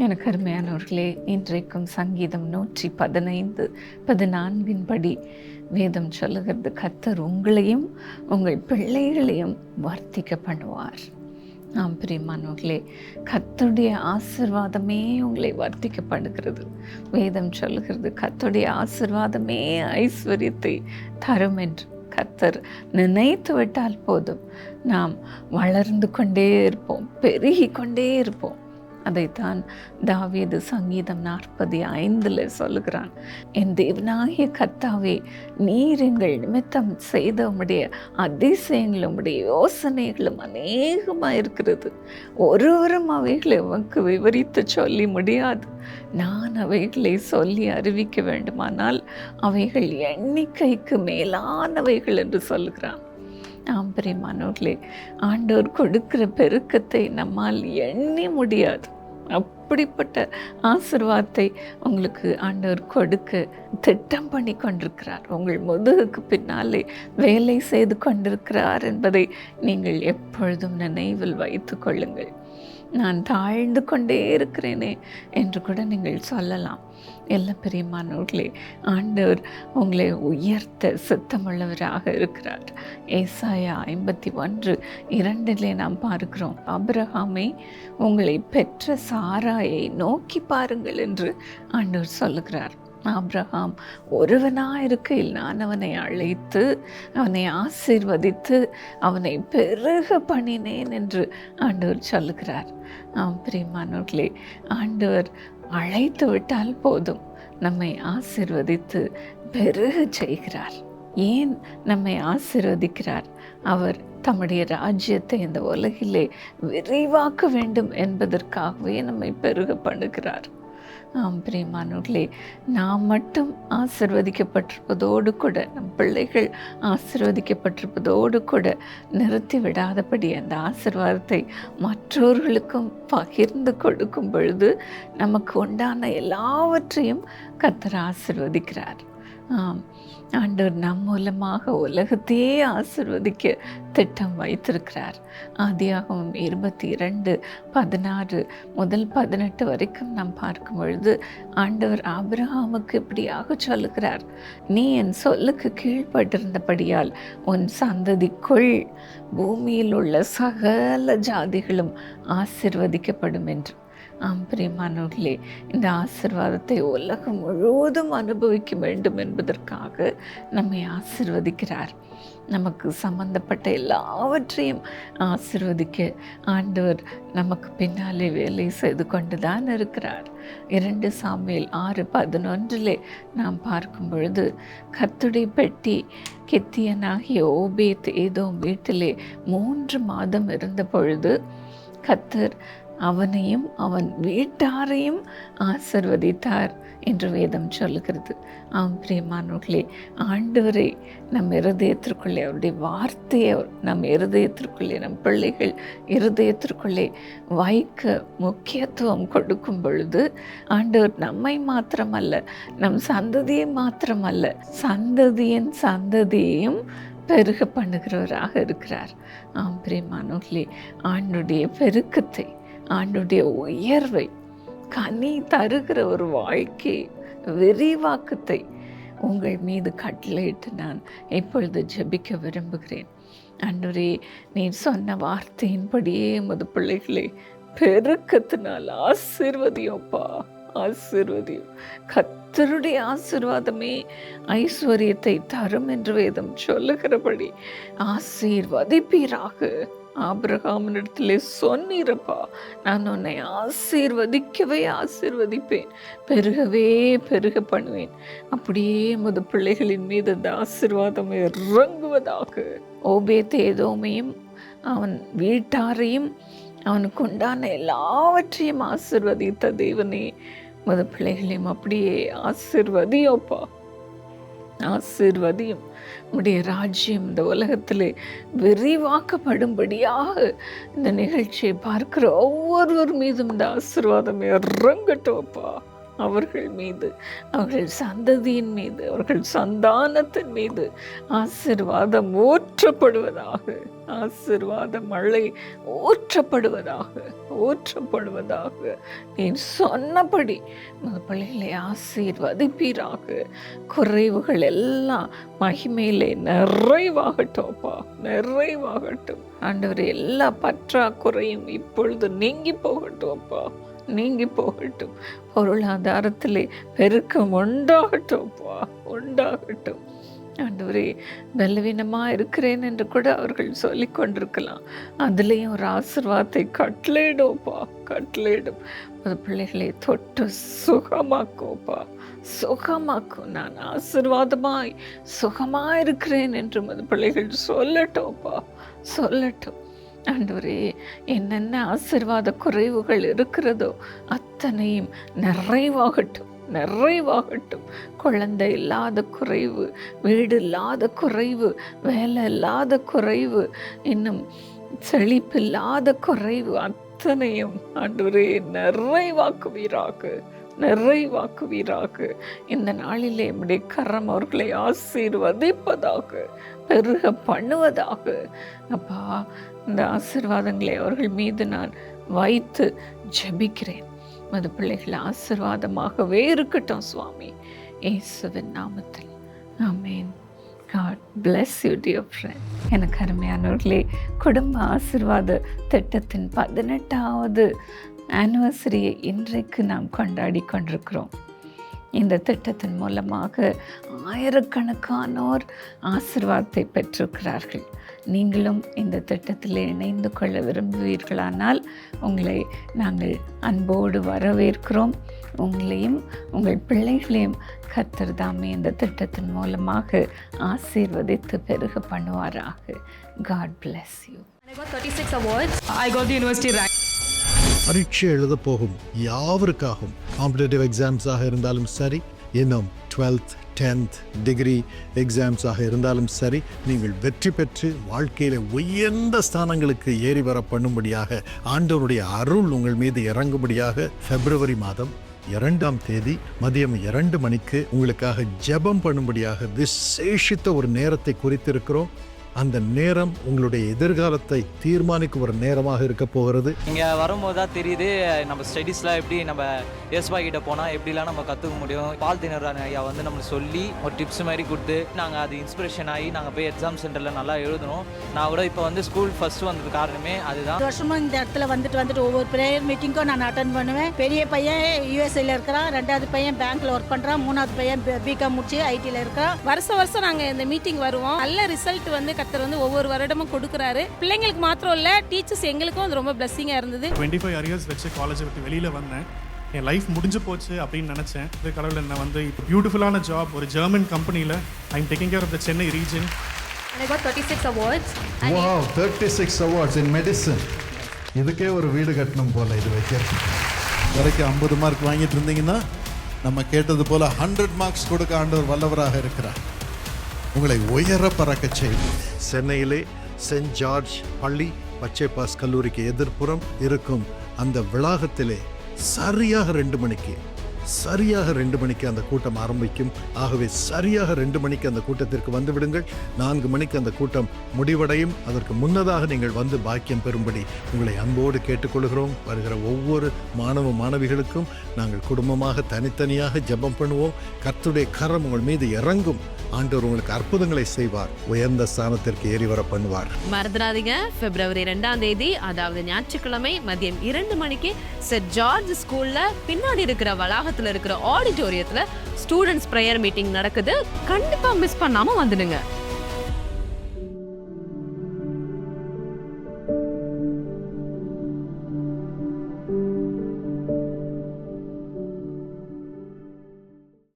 எனக்கு அருமையானவர்களே இன்றைக்கும் சங்கீதம் நூற்றி பதினைந்து பதினான்கின் படி வேதம் சொல்லுகிறது கத்தர் உங்களையும் உங்கள் பிள்ளைகளையும் வர்த்திக்க பண்ணுவார். ஆம் பிரியமானவர்களே கத்துடைய ஆசிர்வாதமே உங்களை வர்த்திக்கப்படுகிறது வேதம் சொல்லுகிறது கத்துடைய ஆசிர்வாதமே ஐஸ்வர்யத்தை தரும் என்று கத்தர் நினைத்து விட்டால் போதும். நாம் வளர்ந்து கொண்டே இருப்போம் பெருகி கொண்டே இருப்போம். அதைத்தான் தாவீது சங்கீதம் நாற்பது ஐந்தில் சொல்லுகிறான். என் தேவனாகிய கத்தாவே நீர் எங்கள் நிமித்தம் செய்த உம்முடைய அதிசயங்களும் உடைய யோசனைகளும் அநேகமாக இருக்கிறது. ஒருவரும் அவைகளை உனக்கு விவரித்து சொல்லி முடியாது. நான் அவைகளை சொல்லி அறிவிக்க வேண்டுமானால் அவைகள் எண்ணிக்கைக்கு மேலானவைகள் என்று சொல்லுகிறான். ஆம் பிரியமானவர்களே ஆண்டவர் கொடுக்கிற பெருக்கத்தை நம்மால் எண்ணி முடியாது. அப்படிப்பட்ட ஆசிர்வாதத்தை உங்களுக்கு ஆண்டவர் கொடுக்க திட்டம் பண்ணி கொண்டிருக்கிறார். உங்கள் முதுகுக்கு பின்னாலே வேலை செய்து கொண்டிருக்கிறார் என்பதை நீங்கள் எப்பொழுதும் நினைவில் வைத்து கொள்ளுங்கள். நான் தாழ்ந்து கொண்டே இருக்கிறேனே என்று கூட நீங்கள் சொல்லலாம். எல்லா பெரியமானவர்களே ஆண்டவர் உங்களை உயர்த்த சுத்தமுள்ளவராக இருக்கிறார். ஏசாயா ஐம்பத்தி ஒன்று இரண்டிலே நாம் பார்க்கிறோம் அப்ரஹாமை உங்களை பெற்ற சாராயை நோக்கி பாருங்கள் என்று ஆண்டவர் சொல்லுகிறார். ஆப்ரஹாம் ஒருவனாக இருக்கையில் நான் அவனை அழைத்து அவனை ஆசீர்வதித்து அவனை பெருக பண்ணினேன் என்று ஆண்டவர் சொல்லுகிறார். ஆம் பிரியமானவர்களே ஆண்டவர் அழைத்து விட்டால் போதும். நம்மை ஆசிர்வதித்து பெருக செய்கிறார். ஏன் நம்மை ஆசிர்வதிக்கிறார்? அவர் தம்முடைய ராஜ்யத்தை இந்த உலகிலே விரிவாக்க வேண்டும் என்பதற்காகவே நம்மை பெருக பண்ணுகிறார். ஆம் பிரியமானவர்களே நாம் மட்டும் ஆசிர்வதிக்கப்பட்டிருப்பதோடு கூட நம் பிள்ளைகள் ஆசிர்வதிக்கப்பட்டிருப்பதோடு கூட நிறுத்தி விடாதபடி அந்த ஆசிர்வாதத்தை மற்றவர்களுக்கும் பகிர்ந்து கொடுக்கும் பொழுது நமக்கு உண்டான எல்லாவற்றையும் கத்தர் ஆசிர்வதிக்கிறார். ஆண்டவர் நம் மூலமாக உலகத்தையே ஆசிர்வதிக்க திட்டம் வைத்திருக்கிறார். ஆதியாகவும் இருபத்தி இரண்டு பதினாறு முதல் பதினெட்டு வரைக்கும் நாம் பார்க்கும் பொழுது ஆண்டவர் ஆபிரஹாமுக்கு இப்படியாக சொல்லுகிறார் நீ என் சொல்லுக்கு கீழ்ப்பட்டிருந்தபடியால் உன் சந்ததிக்குள் பூமியில் உள்ள சகல ஜாதிகளும் ஆசிர்வதிக்கப்படும் என்று. ஆம் பிரியமானவர்களே இந்த ஆசிர்வாதத்தை உலகம் முழுவதும் அனுபவிக்க வேண்டும் என்பதற்காக நம்மை ஆசிர்வதிக்கிறார். நமக்கு சம்பந்தப்பட்ட எல்லாவற்றையும் ஆசிர்வதிக்க ஆண்டவர் நமக்கு பின்னாலே வேலை செய்து கொண்டு தான் இருக்கிறார். இரண்டு சாமியில் ஆறு பதினொன்றிலே நாம் பார்க்கும் பொழுது கத்துடை பெட்டி கெத்தியனாகிய ஓபேத் ஏதோ வீட்டிலே மூன்று மாதம் இருந்த பொழுது கத்தர் அவனையும் அவன் வீட்டாரையும் ஆசிர்வதித்தார் என்று வேதம் சொல்லுகிறது. ஆம் பிரியமானவர்களே ஆண்டவரை நம் இருதயத்திற்குள்ளே அவருடைய வார்த்தையை நம் இருதயத்திற்குள்ளே நம் பிள்ளைகள் இருதயத்திற்குள்ளே வைக்க முக்கியத்துவம் கொடுக்கும் பொழுது ஆண்டவர் நம்மை மாத்திரமல்ல நம் சந்ததியை மாத்திரமல்ல சந்ததியின் சந்ததியையும் பெருக பண்ணுகிறவராக இருக்கிறார். ஆம் பிரியமானவர்களே ஆண்டுடைய பெருக்கத்தை ஆண்டுடைய உயர்வை கனி தருகிற ஒரு வாழ்க்கை விரிவாக்கத்தை உங்கள் மீது கட்டளையிட்டு நான் இப்பொழுது ஜெபிக்க விரும்புகிறேன். அன்றுரே நீர் சொன்ன வார்த்தையின்படியே எமது பிள்ளைகளை பெருக்கத்தினால் ஆசிர்வதியோப்பா ஆசிர்வதியும். கத்தருடைய ஆசிர்வாதமே ஐஸ்வர்யத்தை தரும் என்று வேதம் சொல்லுகிறபடி ஆசீர்வதிப்பீராக. ஆபிரகாமினிடத்திலே சொன்னீரப்பா நான் உன்னை ஆசீர்வதிக்கவே ஆசீர்வதிப்பேன். பெருகவே பெருக பண்ணுவேன். அப்படியே மது பிள்ளைகளின் மீது அந்த ஆசீர்வாதம் இறங்குவதாக. ஓபே தேதோமையும் அவன் வீட்டாரையும் அவனுக்கு உண்டான எல்லாவற்றையும் ஆசிர்வதித்த தேவனே முத பிள்ளைகளையும் அப்படியே ஆசிர்வதியோப்பா. ஆசீர்வதியும். உடைய ராஜ்யம் இந்த உலகத்திலே விரிவாக்கப்படும்படியாக இந்த நிகழ்ச்சியை பார்க்கிற ஒவ்வொருவர் மீதும் இந்த ஆசீர்வாதம் இறங்கட்டோப்பா அவர்கள் மீது அவர்கள் சந்ததியின் மீது அவர்கள் சந்தானத்தின் மீது ஆசிர்வாதம் ஊற்றப்படுவதாக ஆசிர்வாத மழை ஊற்றப்படுவதாக ஊற்றப்படுவதாக. நீ சொன்னபடி பிள்ளைகளை ஆசீர்வதிப்பீராக. குறைவுகள் எல்லாம் மகிமையிலே நிறைவாகட்டும்ப்பா நிறைவாகட்டும். ஆண்டவர் எல்லா பற்றாக்குறையும் இப்பொழுது நீங்கி போகட்டும் அப்பா நீங்கி போகட்டும். பொருளாதாரத்திலே பெருக்கம் உண்டாகட்டும்ப்பா உண்டாகட்டும். ஆண்டவரே பலவீனமாக இருக்கிறேன் என்று கூட அவர்கள் சொல்லி கொண்டிருக்கலாம். அதுலேயும் ஒரு ஆசிர்வாதத்தை கட்டளையிடும்ப்பா கட்லேடும் அது பிள்ளைகளை தொட்டு சுகமாக்கும்ப்பா சுகமாக்கும். நான் ஆசிர்வாதமாய் சுகமாக இருக்கிறேன் என்று அது பிள்ளைகள் சொல்லட்டும்ப்பா சொல்லட்டும். ஆண்டவரே என்னென்ன ஆசிர்வாத குறைவுகள் இருக்கிறதோ அத்தனையும் நிறைவாகட்டும். நிறைவாகட்டும். குழந்தை இல்லாத குறைவு வீடு இல்லாத குறைவு வேலை இல்லாத குறைவு இன்னும் செழிப்பில்லாத குறைவு அத்தனையும் ஆண்டவரே நிறைவாக்குவீராக நிறைவாக்குவீராக. இந்த நாளிலே நம்முடைய கரம் அவர்களை ஆசீர்வதிப்பதாக பெருக பண்ணுவதாக. அப்பா இந்த ஆசீர்வாதங்களை அவர்கள் மீது நான் வைத்து ஜெபிக்கிறேன். மது பிள்ளைகள் ஆசிர்வாதமாகவே இருக்கட்டும் சுவாமி. இயேசுவின் நாமத்தில். ஆமேன் God bless you dear friend எனக்கு அருமையானவர்களே குடும்ப ஆசிர்வாத திட்டத்தின் பதினெட்டாவது ஆனிவர்சரியை இன்றைக்கு நாம் கொண்டாடி கொண்டிருக்கிறோம். இந்த திட்டத்தின் மூலமாக ஆயிரக்கணக்கானோர் ஆசிர்வாதத்தை பெற்றிருக்கிறார்கள் நீங்களும் இந்த திட்டத்தில் இணைந்து கொள்ள விரும்புவீர்களானால் உங்களை நாங்கள் அன்போடு வரவேற்கிறோம் உங்களையும் உங்கள் பிள்ளைகளையும் கர்த்தர் தாமே இந்த திட்டத்தின் மூலமாக ஆசீர்வதித்து பெருக பண்ணுவாராக God bless you I got 36 awards. I got the university rank. பரீட்சை எழுத போகும் யாவருக்காகவும் காம்படேட்டிவ் எக்ஸாம்ஸாக இருந்தாலும் சரி இன்னும் டுவெல்த் டென்த் டிகிரி எக்ஸாம்ஸாக இருந்தாலும் சரி நீங்கள் வெற்றி பெற்று வாழ்க்கையில் உயர்ந்த ஸ்தானங்களுக்கு ஏறி வர பண்ணும்படியாக ஆண்டவருடைய அருள் உங்கள் மீது இறங்கும்படியாக பிப்ரவரி மாதம் இரண்டாம் தேதி மதியம் இரண்டு மணிக்கு உங்களுக்காக ஜெபம் பண்ணும்படியாக விசேஷித்த ஒரு நேரத்தை குறித்திருக்கிறோம். அந்த நேரம் உங்களுடைய எதிர்காலத்தை தீர்மானிக்கும் ஒரு நேரமாக இருக்க போகிறது. இங்கே வரும்போது தான் தெரியுது நம்ம ஸ்டடீஸில் எப்படி நம்ம எஸ்பா கிட்ட போனால் எப்படிலாம் நம்ம கற்றுக்க முடியும். பால் தினரான ஐயா வந்து நம்மளுக்கு சொல்லி ஒரு டிப்ஸ் மாதிரி கொடுத்து நாங்கள் அது இன்ஸ்பிரேஷன் ஆகி நாங்கள் போய் எக்ஸாம் சென்டரில் நல்லா எழுதணும். நான் கூட இப்போ வந்து ஸ்கூல் ஃபஸ்ட்டு வந்தது காரணமே அதுதான். பத்து வருஷமா இந்த இடத்துல வந்துட்டு வந்துட்டு ஒவ்வொரு ப்ரேயர் மீட்டிங்க்கும் நான் அட்டன் பண்ணுவேன். பெரிய பையன் யூஎஸ்ஏல இருக்கிறான் ரெண்டாவது பையன் பேங்க்ல ஒர்க் பண்றான் மூணாவது பையன் பிகாம் முடிச்சு ஐடில இருக்கிறான். வருஷம் வருஷம் நாங்க இந்த மீட்டிங் வருவோம். நல்ல ரிசல்ட் வந்து கர்த்தர் வந்து ஒவ்வொரு வருடமும் கொடுக்குறாரு. பிள்ளைங்களுக்கு மாத்திரம் இல்ல டீச்சர்ஸ் எங்களுக்கும் அது ரொம்ப பிளஸ்ஸிங்கா இருந்தது. டுவெண்ட்டி ஃபைவ் இயர்ஸ் வச்சு காலேஜை விட்டு வெளியில் வந்தேன். என் லைஃப் முடிஞ்சு போச்சு அப்படின்னு நினச்சேன். இது கடவுள் என்ன வந்து இப்போ பியூட்டிஃபுல்லான ஜாப் ஒரு ஜெர்மன் கம்பெனியில் I'm taking care of the Chennai region And I got 36 awards. Wow thirty six awards in medicine இதுக்கே ஒரு வீடு கட்டணும் போல இது வைக்கிறது வரைக்கும் ஐம்பது மார்க் வாங்கிட்டு இருந்தீங்கன்னா நம்ம கேட்டது போல ஹண்ட்ரட் மார்க்ஸ் கொடுக்க ஆண்டவர் வல்லவராக இருக்கிறார். உங்களை உயர பறக்க செய்யும் சென்னையிலே சென்ட் ஜார்ஜ் பள்ளி பச்சைப்பாஸ் கல்லூரிக்கு எதிர்ப்புறம் இருக்கும் அந்த வளாகத்திலே சரியாக ரெண்டு மணிக்கு சரியாக ரெண்டு மணிக்கு அந்த கூட்டம் ஆரம்பிக்கும். ஆகவே சரியாக ரெண்டு மணிக்கு அந்த கூட்டத்திற்கு வந்து விடுங்கள். நான்கு மணிக்கு அந்த கூட்டம் முடிவடையும். அதற்கு முன்னதாக நீங்கள் வந்து பாக்கியம் பெறும்படி உங்களை அன்போடு கேட்டுக்கொள்கிறோம். வருகிற ஒவ்வொரு மாணவ மாணவிகளுக்கும் நாங்கள் குடும்பமாக தனித்தனியாக ஜெபம் பண்ணுவோம். கர்த்துடைய கரம் உங்கள் மீது இறங்கும். ஆண்டவர் உங்களுக்கு அற்புதங்களை செய்வார். உயர்ந்த ஸ்தானத்திற்கு ஏறி வர பண்ணுவார். மறந்துடாதீங்க. பிப்ரவரி ரெண்டாம் தேதி அதாவது ஞாயிற்றுக்கிழமை மதியம் இரண்டு மணிக்கு செட் ஜார்ஜ் ஸ்கூல்ல பின்னாடி இருக்கிற வளாகத்தில் இருக்கிற ஆடிட்டோரியத்தில் ஸ்டூடெண்ட்ஸ் ப்ரேயர் மீட்டிங் நடக்குது. கண்டிப்பா மிஸ் பண்ணாம வந்துடுங்க.